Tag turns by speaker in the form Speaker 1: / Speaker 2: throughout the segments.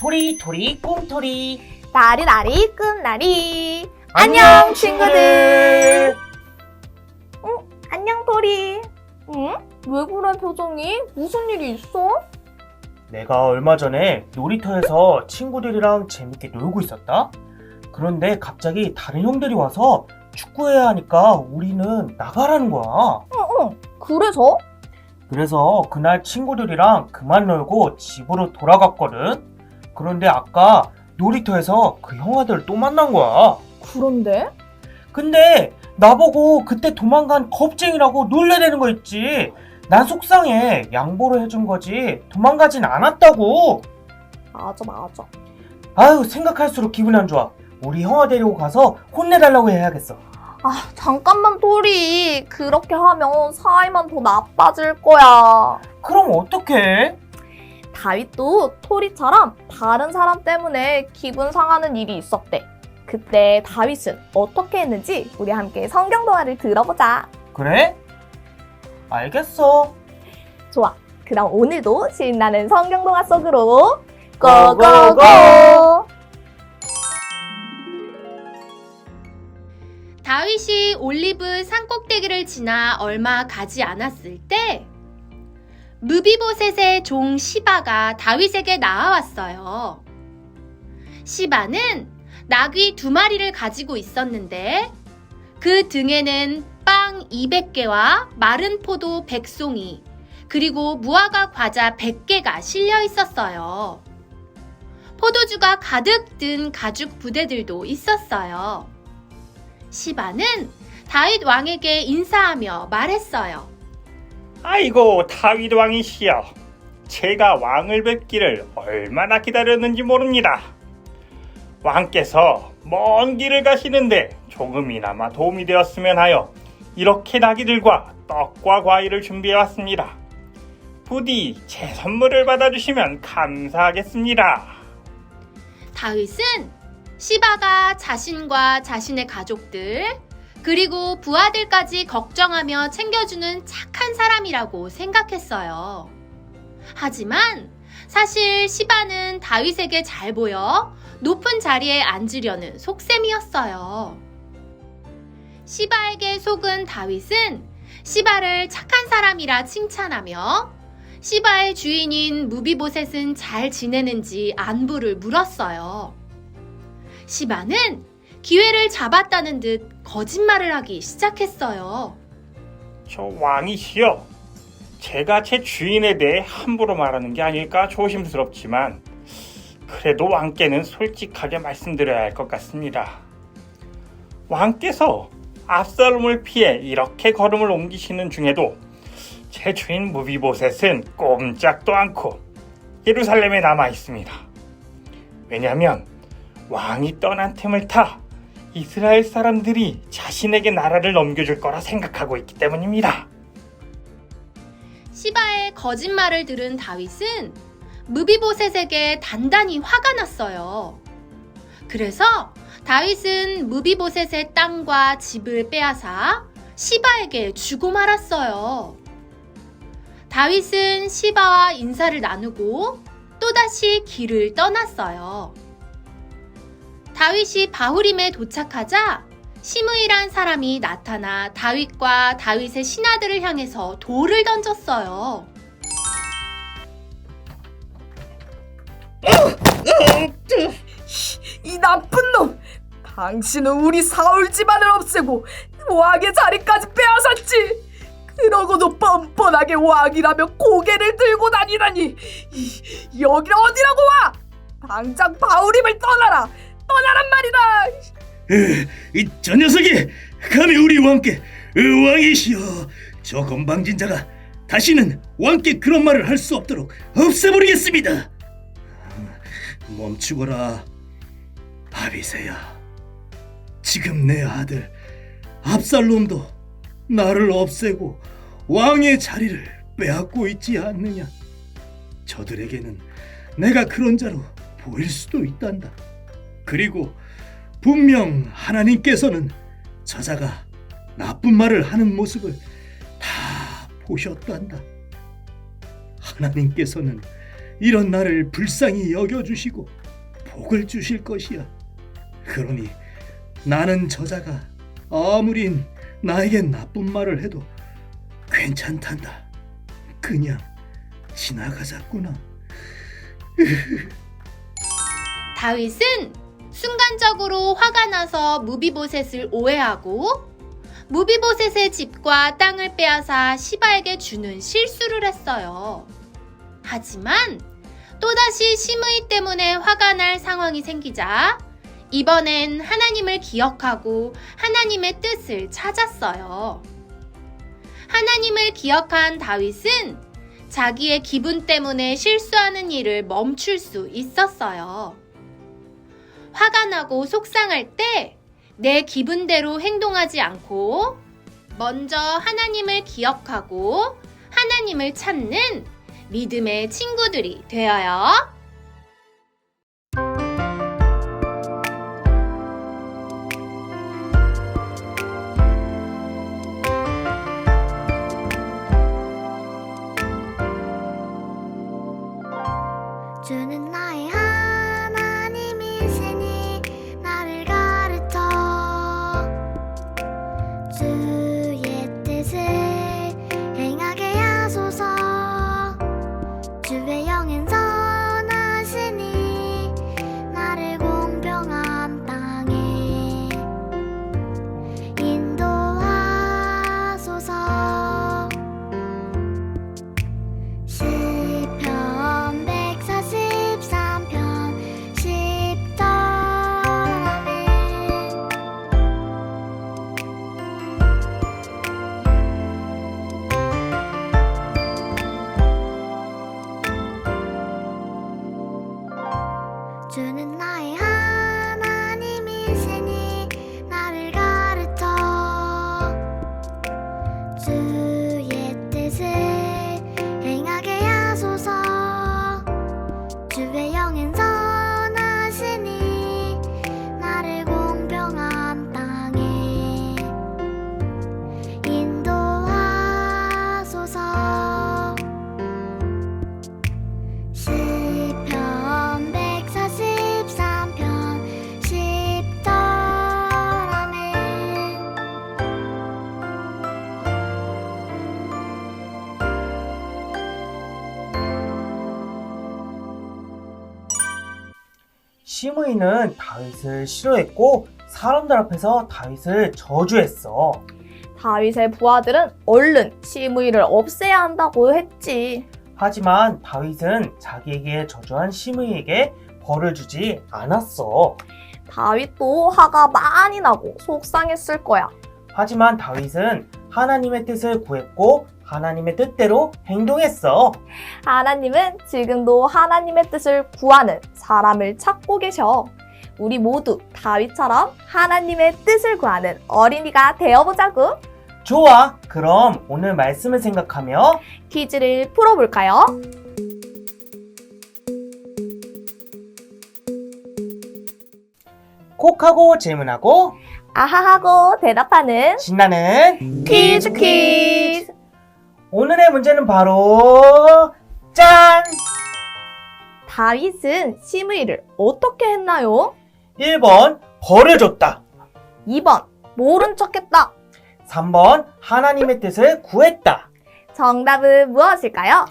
Speaker 1: 토리토리 꿈토리
Speaker 2: 나리나리 끝나리
Speaker 1: 안녕,
Speaker 2: 친구들 어? 안녕 토리 응? 왜 그래 표정이? 무슨 일이 있어?
Speaker 1: 내가 얼마 전에 놀이터에서 친구들이랑 재밌게 놀고 있었다. 그런데 갑자기 다른 형들이 와서 축구해야 하니까 우리는 나가라는 거야.
Speaker 2: 어어 그래서?
Speaker 1: 그래서 그날 친구들이랑 그만 놀고 집으로 돌아갔거든. 그런데 아까 놀이터에서 그 형아들 또 만난 거야.
Speaker 2: 그런데?
Speaker 1: 근데 나보고 그때 도망간 겁쟁이라고 놀래대는 거 있지. 난 속상해. 양보를 해준 거지. 도망가진 않았다고.
Speaker 2: 맞아 맞아
Speaker 1: 아유, 생각할수록 기분이 안 좋아. 우리 형아 데리고 가서 혼내달라고 해야겠어.
Speaker 2: 아 잠깐만 토리 그렇게 하면 사이만 더 나빠질 거야
Speaker 1: 그럼 어떡해?
Speaker 2: 다윗도 토리처럼 다른 사람 때문에 기분 상하는 일이 있었대 그때 다윗은 어떻게 했는지 우리 함께 성경 동화를 들어보자
Speaker 1: 그래? 알겠어.
Speaker 2: 좋아. 그럼 오늘도 신나는 성경 동화 속으로
Speaker 1: 고고고!
Speaker 3: 다윗이 올리브 산꼭대기를 지나 얼마 가지 않았을 때 무비보셋의 종 시바가 다윗에게 나아왔어요. 시바는 나귀 두 마리를 가지고 있었는데 그 등에는 빵 200개와 마른 포도 100송이 그리고 무화과 과자 100개가 실려 있었어요. 포도주가 가득 든 가죽 부대들도 있었어요. 시바는 다윗 왕에게 인사하며 말했어요.
Speaker 4: 아이고 다윗 왕이시여. 제가 왕을 뵙기를 얼마나 기다렸는지 모릅니다. 왕께서 먼 길을 가시는데 조금이나마 도움이 되었으면 하여 이렇게 나귀들과 떡과 과일을 준비해 왔습니다. 부디 제 선물을 받아주시면 감사하겠습니다.
Speaker 3: 다윗은 시바가 자신과 자신의 가족들 그리고 부하들까지 걱정하며 챙겨주는 착한 사람이라고 생각했어요. 하지만 사실 시바는 다윗에게 잘 보여 높은 자리에 앉으려는 속셈이었어요. 시바에게 속은 다윗은 시바를 착한 사람이라 칭찬하며 시바의 주인인 무비보셋은 잘 지내는지 안부를 물었어요. 시바는 기회를 잡았다는 듯 거짓말을 하기 시작했어요.
Speaker 4: 저 왕이시여 제가 제 주인에 대해 함부로 말하는 게 아닐까 조심스럽지만 그래도 왕께는 솔직하게 말씀드려야 할 것 같습니다. 왕께서 압살롬을 피해 이렇게 걸음을 옮기시는 중에도 제 주인 무비보셋은 꼼짝도 않고 예루살렘에 남아 있습니다. 왜냐하면 왕이 떠난 틈을 타 이스라엘 사람들이 자신에게 나라를 넘겨줄 거라 생각하고 있기 때문입니다.
Speaker 3: 시바의 거짓말을 들은 다윗은 무비보셋에게 단단히 화가 났어요. 그래서 다윗은 무비보셋의 땅과 집을 빼앗아 시바에게 주고 말았어요. 다윗은 시바와 인사를 나누고 또다시 길을 떠났어요. 다윗이 바후림에 도착하자 시므이란 사람이 나타나 다윗과 다윗의 신하들을 향해서 돌을 던졌어요.
Speaker 5: 이 나쁜 놈! 당신은 우리 사울 집안을 없애고 왕의 자리까지 빼앗았지! 그러고도 뻔뻔하게 왕이라며 고개를 들고 다니다니! 이, 여기 어디라고 와! 당장 바울임을 떠나라! 떠나란 말이다!
Speaker 6: 이 저 녀석이 감히 우리 왕께 어, 왕이시여. 저 건방진 자가 다시는 왕께 그런 말을 할 수 없도록 없애버리겠습니다. 멈추거라 아비세야. 지금 내 아들 압살롬도 나를 없애고 왕의 자리를 빼앗고 있지 않느냐. 저들에게는 내가 그런 자로 보일 수도 있단다 그리고 분명 하나님께서는 저자가 나쁜 말을 하는 모습을 다 보셨단다. 하나님께서는 이런 나를 불쌍히 여겨주시고 복을 주실 것이야. 그러니 나는 저자가 아무리 나에게 나쁜 말을 해도 괜찮단다. 그냥 지나가자꾸나.
Speaker 3: 다윗은 순간적으로 화가 나서 무비보셋을 오해하고 무비보셋의 집과 땅을 빼앗아 시바에게 주는 실수를 했어요. 하지만 또다시 심의 때문에 화가 날 상황이 생기자 이번엔 하나님을 기억하고 하나님의 뜻을 찾았어요. 하나님을 기억한 다윗은 자기의 기분 때문에 실수하는 일을 멈출 수 있었어요. 화가 나고 속상할 때 내 기분대로 행동하지 않고 먼저 하나님을 기억하고 하나님을 찾는 믿음의 친구들이 되어요.
Speaker 7: 주는 나의
Speaker 1: 시므이는 다윗을 싫어했고 사람들 앞에서 다윗을 저주했어.
Speaker 2: 다윗의 부하들은 얼른 시므이를 없애야 한다고 했지.
Speaker 1: 하지만 다윗은 자기에게 저주한 시므이에게 벌을 주지 않았어.
Speaker 2: 다윗도 화가 많이 나고 속상했을 거야.
Speaker 1: 하지만 다윗은 하나님의 뜻을 구했고 하나님의 뜻대로 행동했어.
Speaker 2: 하나님은 지금도 하나님의 뜻을 구하는 사람을 찾고 계셔. 우리 모두 다윗처럼 하나님의 뜻을 구하는 어린이가 되어보자고.
Speaker 1: 좋아. 그럼 오늘 말씀을 생각하며
Speaker 2: 퀴즈를 풀어볼까요?
Speaker 1: 콕하고 질문하고
Speaker 2: 아하하고 대답하는
Speaker 1: 신나는
Speaker 2: 퀴즈 퀴즈.
Speaker 1: 오늘의 문제는 바로 짠!
Speaker 2: 다윗은 시므이를 어떻게 했나요?
Speaker 1: 1번 벌을 줬다.
Speaker 2: 2번 모른 척했다.
Speaker 1: 3번 하나님의 뜻을 구했다.
Speaker 2: 정답은 무엇일까요?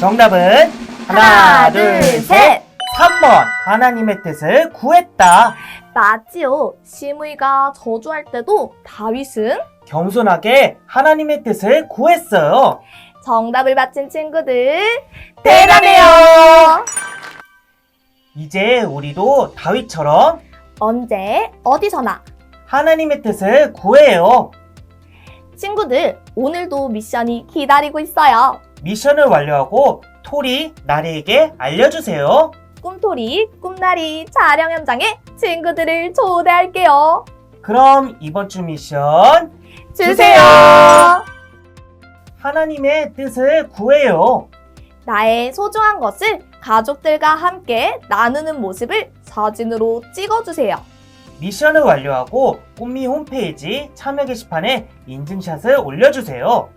Speaker 1: 정답은 하나, 둘, 셋. 3번 하나님의 뜻을 구했다.
Speaker 2: 맞지요. 시므이가 저주할 때도 다윗은
Speaker 1: 겸손하게 하나님의 뜻을 구했어요.
Speaker 2: 정답을 맞힌 친구들
Speaker 1: 대단해요. 이제 우리도 다윗처럼
Speaker 2: 언제 어디서나
Speaker 1: 하나님의 뜻을 구해요.
Speaker 2: 친구들 오늘도 미션이 기다리고 있어요.
Speaker 1: 미션을 완료하고 토리 나리에게 알려주세요.
Speaker 2: 꿈토리 꿈나리 촬영 현장에 친구들을 초대할게요.
Speaker 1: 그럼 이번 주 미션
Speaker 2: 주세요.
Speaker 1: 하나님의 뜻을 구해요.
Speaker 2: 나의 소중한 것을 가족들과 함께 나누는 모습을 사진으로 찍어주세요.
Speaker 1: 미션을 완료하고 꽃미 홈페이지 참여 게시판에 인증샷을 올려주세요.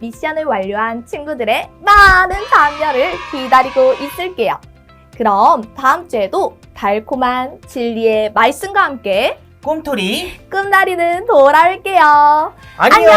Speaker 2: 미션을 완료한 친구들의 많은 참여를 기다리고 있을게요. 그럼 다음 주에도 달콤한 진리의 말씀과 함께
Speaker 1: 꿈토리
Speaker 2: 꿈나리는 돌아올게요.
Speaker 1: 안녕.